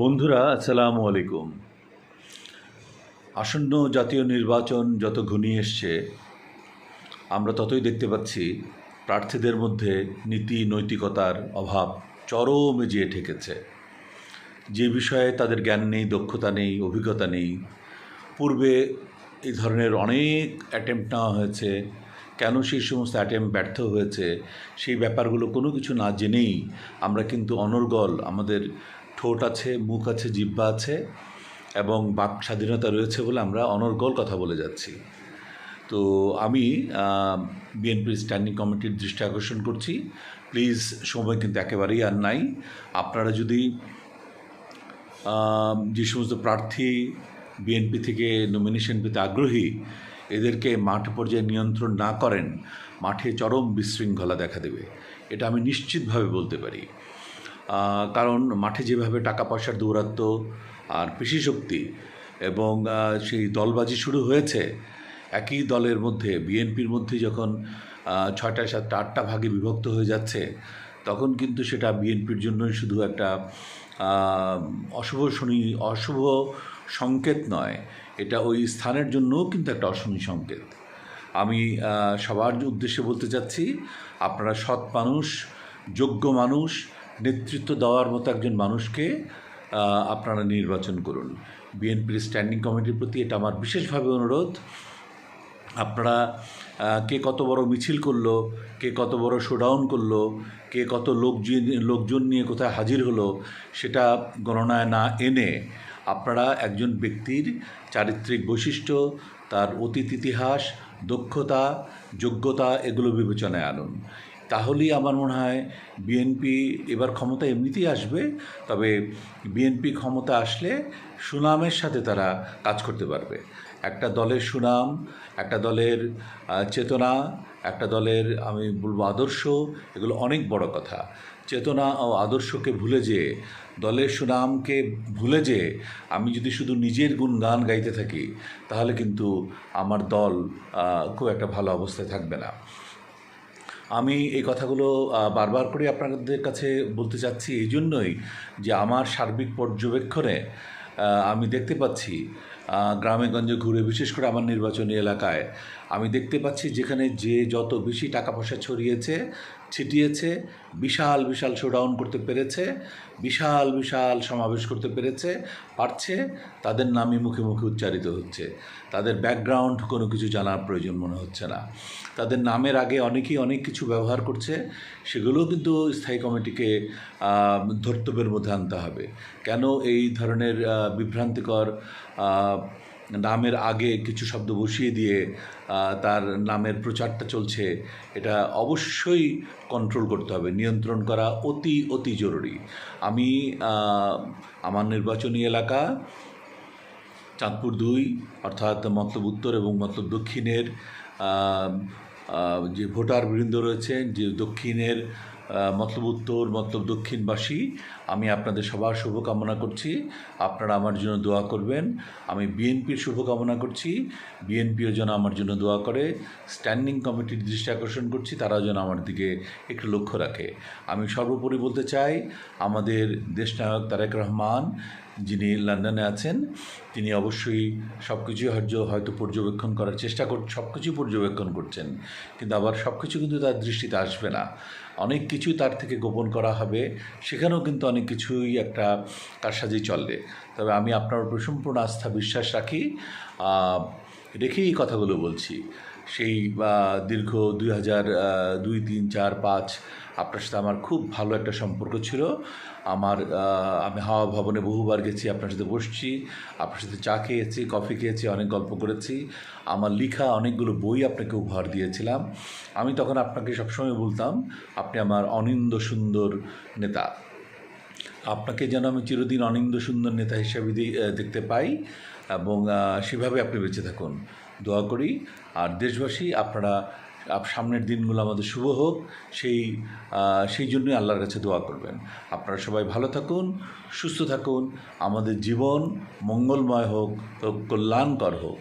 বন্ধুরা, আসসালামু আলাইকুম। আসন্ন জাতীয় নির্বাচন যত ঘনিয়ে এসছে, আমরা ততই দেখতে পাচ্ছি প্রার্থীদের মধ্যে নীতি, নৈতিকতার অভাব চরমে যেয়ে ঠেকেছে। যে বিষয়ে তাদের জ্ঞান নেই, দক্ষতা নেই, অভিজ্ঞতা নেই, পূর্বে এই ধরনের অনেক অ্যাটেম্প্ট নেওয়া হয়েছে, কেন সেই সমস্ত অ্যাটেম্প ব্যর্থ হয়েছে, সেই ব্যাপারগুলো কোনো কিছু না জেনেই আমরা কিন্তু অনর্গল আমাদের ঠোঁট আছে, মুখ আছে, জিহ্বা আছে এবং বাক স্বাধীনতা রয়েছে বলে আমরা অনর্গল কথা বলে যাচ্ছি। তো আমি বিএনপির স্ট্যান্ডিং কমিটির দৃষ্টি আকর্ষণ করছি। প্লিজ সময় কিন্তু একেবারেই আর নাই। আপনারা যদি যে সমস্ত প্রার্থী বিএনপি থেকে নমিনেশন পেতে আগ্রহী, এদেরকে মাঠ পর্যায়ে নিয়ন্ত্রণ না করেন, মাঠে চরম বিশৃঙ্খলা দেখা দেবে। এটা আমি নিশ্চিতভাবে বলতে পারি। কারণ মাঠে যেভাবে টাকা পয়সার দৌরাত্ম আর পেশি শক্তি এবং সেই দলবাজি শুরু হয়েছে, একই দলের মধ্যে, বিএনপির মধ্যে যখন ছয়টা, সাতটা, আটটা ভাগে বিভক্ত হয়ে যাচ্ছে, তখন কিন্তু সেটা বিএনপির জন্যই শুধু একটা অশুভ শনি, অশুভ সংকেত নয়, এটা ওই স্থানের জন্যও কিন্তু একটা অশনি সংকেত। আমি সবার উদ্দেশ্যে বলতে চাচ্ছি, আপনারা সৎ মানুষ, যোগ্য মানুষ নেতৃত্ব দেওয়ার মতো একজন মানুষকে আপনারা নির্বাচন করুন। বিএনপির স্ট্যান্ডিং কমিটির প্রতি এটা আমার বিশেষভাবে অনুরোধ। আপনারা কে কত বড় মিছিল করল, কে কত বড় শোডাউন করল, কে কত লোকজন লোকজন নিয়ে কোথায় হাজির হলো, সেটা গণনায় না এনে আপনারা একজন ব্যক্তির চারিত্রিক বৈশিষ্ট্য, তার অতীত ইতিহাস, দক্ষতা, যোগ্যতা এগুলো বিবেচনায় আনুন। তাহলেই আমার মনে হয় বিএনপি এবার ক্ষমতা এমনিতেই আসবে, তবে বিএনপি ক্ষমতা আসলে সুনামের সাথে তারা কাজ করতে পারবে। একটা দলের সুনাম, একটা দলের চেতনা, একটা দলের, আমি বলব আদর্শ, এগুলো অনেক বড় কথা। চেতনা ও আদর্শকে ভুলে যেয়ে দলের সুনামকে ভুলে যেয়ে আমি যদি শুধু নিজের গুণগান গাইতে থাকি, তাহলে কিন্তু আমার দল খুব একটা ভালো অবস্থায় থাকবে না। আমি এই কথাগুলো বারবার করে আপনাদের কাছে বলতে চাচ্ছি এই জন্যই যে আমার সার্বিক পর্যবেক্ষণে আমি দেখতে পাচ্ছি গ্রামে গঞ্জে ঘুরে, বিশেষ করে আমার নির্বাচনী এলাকায়, আমি দেখতে পাচ্ছি যেখানে যে যত বেশি টাকা পয়সা ছড়িয়েছে ছিটিয়েছে, বিশাল বিশাল শোডাউন করতে পেরেছে, বিশাল বিশাল সমাবেশ করতে পেরেছে, পারছে, তাদের নামই মুখে মুখে উচ্চারিত হচ্ছে। তাদের ব্যাকগ্রাউন্ড কোনো কিছু জানার প্রয়োজন মনে হচ্ছে না। তাদের নামের আগে অনেকেই অনেক কিছু ব্যবহার করছে, সেগুলোও কিন্তু স্থায়ী কমিটিকে ধর্তব্যের মধ্যে আনতে হবে। কেন এই ধরনের বিভ্রান্তিকর নামের আগে কিছু শব্দ বসিয়ে দিয়ে তার নামের প্রচারটা চলছে, এটা অবশ্যই কন্ট্রোল করতে হবে, নিয়ন্ত্রণ করা অতি অতি জরুরি। আমি আমার নির্বাচনী এলাকা, চাঁদপুর দুই, অর্থাৎ মতলব উত্তর এবং মতলব দক্ষিণের যে ভোটার বৃন্দ রয়েছেন, যে দক্ষিণের মতলব উত্তর, মতলব দক্ষিণবাসী, আমি আপনাদের সবার শুভকামনা করছি। আপনারা আমার জন্য দোয়া করবেন। আমি বিএনপির শুভকামনা করছি। বিএনপিও যেন আমার জন্য দোয়া করে। স্ট্যান্ডিং কমিটির দৃষ্টি আকর্ষণ করছি। তারাও যেন আমার দিকে একটু লক্ষ্য রাখে। আমি সর্বোপরি বলতে চাই, আমাদের দেশনায়ক তারেক রহমান যিনি লন্ডনে আছেন, তিনি অবশ্যই সব কিছুই হয়তো পর্যবেক্ষণ করার চেষ্টা কর সব কিছুই পর্যবেক্ষণ করছেন। কিন্তু আবার সব কিছু কিন্তু তার দৃষ্টিতে আসবে না। অনেক কিছু তার থেকে গোপন করা হবে, সেখানেও কিন্তু অনেক কিছুই একটা কারসাজি চলবে তবে আমি আপনার উপর সম্পূর্ণ আস্থা বিশ্বাস রাখি। রেখেই এই কথাগুলো বলছি। সেই দীর্ঘ দুই হাজার দুই, তিন, চার, পাঁচ আপনার সাথে আমার খুব ভালো একটা সম্পর্ক ছিল। আমার আমি হাওয়া ভবনে বহুবার গেছি, আপনার সাথে বসছি, আপনার সাথে চা খেয়েছি, কফি খেয়েছি, অনেক গল্প করেছি। আমার লেখা অনেকগুলো বই আপনাকে উপহার দিয়েছিলাম। আমি তখন আপনাকে সবসময় বলতাম, আপনি আমার অনিন্দ সুন্দর নেতা। আপনাকে যেন আমি চিরদিন অনিন্দ সুন্দর নেতা হিসাবে দেখতে পাই এবং সেভাবে আপনি বেঁচে থাকুন। দোয়া করি। আর দেশবাসী, আপনারা, আপ- সামনের দিনগুলো আমাদের শুভ হোক। সেই সেই জন্যই আল্লাহর কাছে দোয়া করবেন। আপনারা সবাই ভালো থাকুন, সুস্থ থাকুন। আমাদের জীবন মঙ্গলময় হোক, কল্যাণকর হোক।